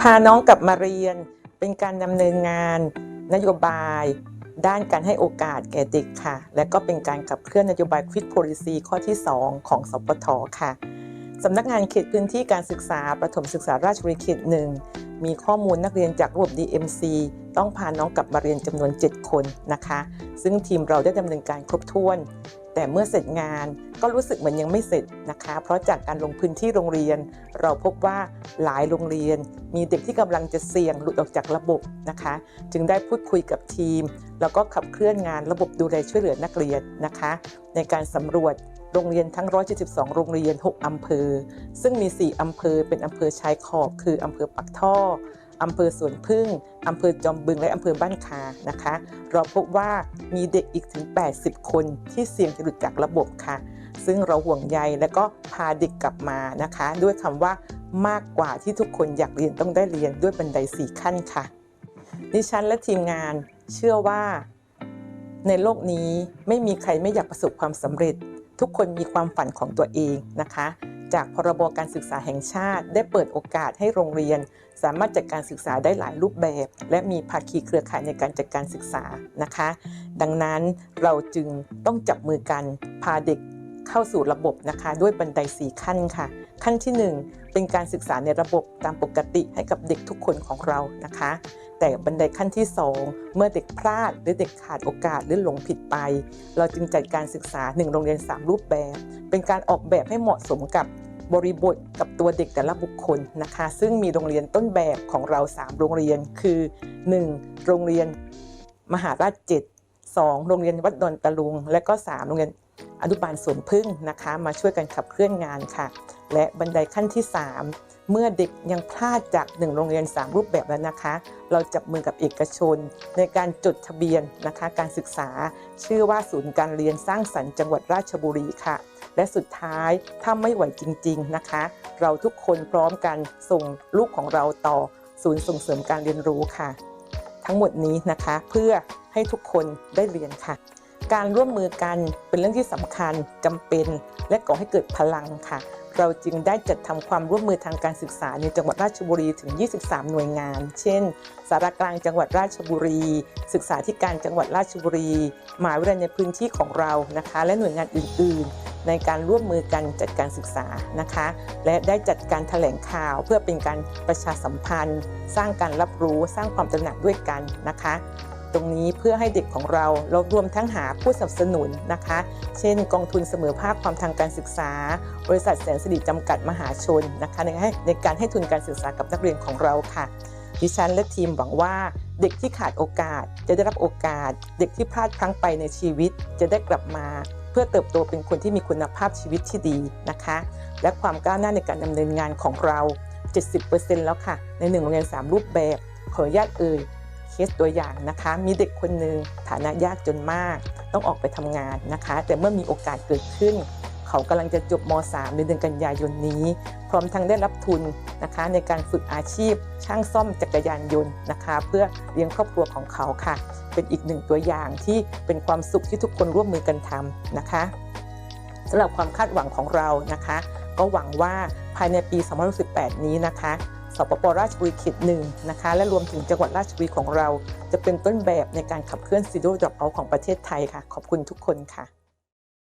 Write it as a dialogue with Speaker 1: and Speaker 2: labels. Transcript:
Speaker 1: พาน้องกลับมาเรียนเป็นการดำเนินงานนโยบาย ด้านการให้โอกาสแก่เด็กค่ะ และก็เป็นการขับเคลื่อนนโยบายควิดโพลิซีข้อที่ 2 ของสปทค่ะสำนักงานเขตพื้นที่การศึกษาประถมศึกษาราชบุรีเขตหนึ่งมีข้อมูลนักเรียนจากระบบ DMC ต้องพาน้องกลับมาเรียนจำนวน 7 คนนะคะ ซึ่งทีมเราได้ดำเนินการครบถ้วน แต่เมื่อเสร็จงานก็รู้สึกเหมือนยังไม่เสร็จนะคะ เพราะจากการลงพื้นที่โรงเรียน เราพบว่าหลายโรงเรียน มีเด็กที่กำลังจะเสี่ยงหลุดออกจากระบบนะคะ จึงได้พูดคุยกับทีม แล้วก็ขับเคลื่อนงานระบบดูแลช่วยเหลือนักเรียนนะคะ ในการสำรวจโรงเรียนทั้ง 172 โรงเรียน 6 อำเภอ ซึ่งมี 4 อำเภอ เป็นอำเภอชายขอบ คืออำเภอปักท่อ อำเภอสวนพึ่งอำเภอจอมบึงและอำเภอบ้านคานะคะ เราพบว่ามีเด็กอีกถึง 80 คนที่เสี่ยงจะหลุดจากระบบค่ะ ซึ่งเราห่วงใยและก็พาเด็กกลับมานะคะ ด้วยคำว่ามากกว่าที่ทุกคนอยากเรียนต้องได้เรียนด้วยบันได4ขั้นค่ะ ดิฉันและทีมงานเชื่อว่า ในโลกนี้ไม่มีใครไม่อยากประสบความสำเร็จ ทุกคนมีความฝันของตัวเองนะคะ จากพรบการศึกษาแห่งชาติ ได้เปิดโอกาสให้โรงเรียน สามารถจัดการศึกษาได้หลายรูปแบบ และมีภาคีเครือข่ายในการจัดการศึกษานะคะ ดังนั้นเราจึงต้องจับมือกันพาเด็กเข้าสู่ระบบนะคะ ด้วยบันได4ขั้นค่ะ ขั้นที่ 1 เป็นการศึกษาในระบบตามปกติให้กับเด็กทุกคนของเรานะคะ แต่บันไดขั้นที่ 2 เมื่อเด็กพลาดหรือเด็กขาดโอกาสหรือหลงผิดไป เราจึงจัดการศึกษา 1 โรงเรียน 3 รูปแบบ เป็นการออกแบบให้เหมาะสมกับบริบทกับตัวเด็กแต่ละบุคคลนะคะ ซึ่งมีโรงเรียนต้นแบบของเรา 3 โรงเรียนคือ 1. โรงเรียนมหาราช7 2 โรงเรียนวัดดอนตะลุง และก็ 3 โรงเรียน อนุบาลสวนพึ่งนะคะ มาช่วยกันขับเคลื่อนงานค่ะ และบันไดขั้นที่ 3 เมื่อเด็กยังพลาดจาก 1 โรงเรียน 3 รูปแบบแล้วนะคะ เราจับมือกับเอกชน ในการจดทะเบียนนะคะ การศึกษา ชื่อว่าศูนย์การเรียนสร้างสรรค์จังหวัดราชบุรีค่ะ และสุดท้ายถ้าไม่ไหวจริง ๆนะคะ เราทุกคนพร้อมกันส่งลูกของเราต่อศูนย์ส่งเสริมการเรียนรู้ค่ะ ทั้งหมดนี้นะคะเพื่อให้ทุกคนได้เรียนค่ะ การร่วมมือกันเป็นเรื่องที่สำคัญจำเป็น และก่อให้เกิดพลังค่ะ เราจึงได้จัดทำความร่วมมือทางการศึกษาในจังหวัดราชบุรีถึง 23 หน่วยงาน เช่น สารกลางจังหวัดราชบุรี ศึกษาธิการจังหวัดราชบุรีมหาวิทยาลัยในพื้นที่ของเรานะคะ และหน่วยงานอื่น ๆในการร่วมมือกันจัดการศึกษานะคะ และได้จัดการแถลงข่าวเพื่อเป็นการประชาสัมพันธ์ สร้างการรับรู้สร้างความตระหนักด้วยกันนะคะ ตรงนี้เพื่อให้เด็กของเราเรารวมทั้งหาผู้สนับสนุนนะคะ เช่น กองทุนเสมอภาคความทางการศึกษา บริษัทแสนสิริจำกัดมหาชนนะคะในในการให้ทุนการศึกษากับนักเรียนของเราค่ะ ดิฉันและทีมหวังว่าเด็กที่ขาดโอกาสจะได้รับโอกาส เด็กที่พลาดพลั้งไปในชีวิต จะได้กลับมา เพื่อเติบโตเป็นคนที่มีคุณภาพชีวิตที่ดีนะคะ และความก้าวหน้าในการดำเนินงานของเรา 70%แล้วค่ะ ในหนึ่งโรงเรียน3รูปแบบ ขออนุญาตเอ่ย เคสตัวอย่างนะคะ มีเด็กคนหนึ่งฐานะยากจนมาก ต้องออกไปทำงานนะคะ แต่เมื่อมีโอกาสเกิดขึ้น เขากำลังจะจบม .3 ในเดือนกันยายนนี้ พร้อมทั้งได้รับทุนนะคะ ในการฝึกอาชีพ ช่างซ่อมจักรยานยนต์นะคะ เพื่อเลี้ยงครอบครัวของเขาค่ะ เป็นอีกหนึ่งตัวอย่างที่เป็นความสุขที่ทุกคนร่วมมือกันทำนะคะสำหรับความคาดหวังของเรานะคะ ก็หวังว่าภายในปี 2018 นี้นะคะ สปปราชบุรีเขตหนึ่งนะคะ และรวมถึงจังหวัดราชบุรีของเรา จะเป็นต้นแบบในการขับเคลื่อนซีโร่ดรอปเอาของประเทศไทยค่ะ ขอบคุณทุกคนค่ะ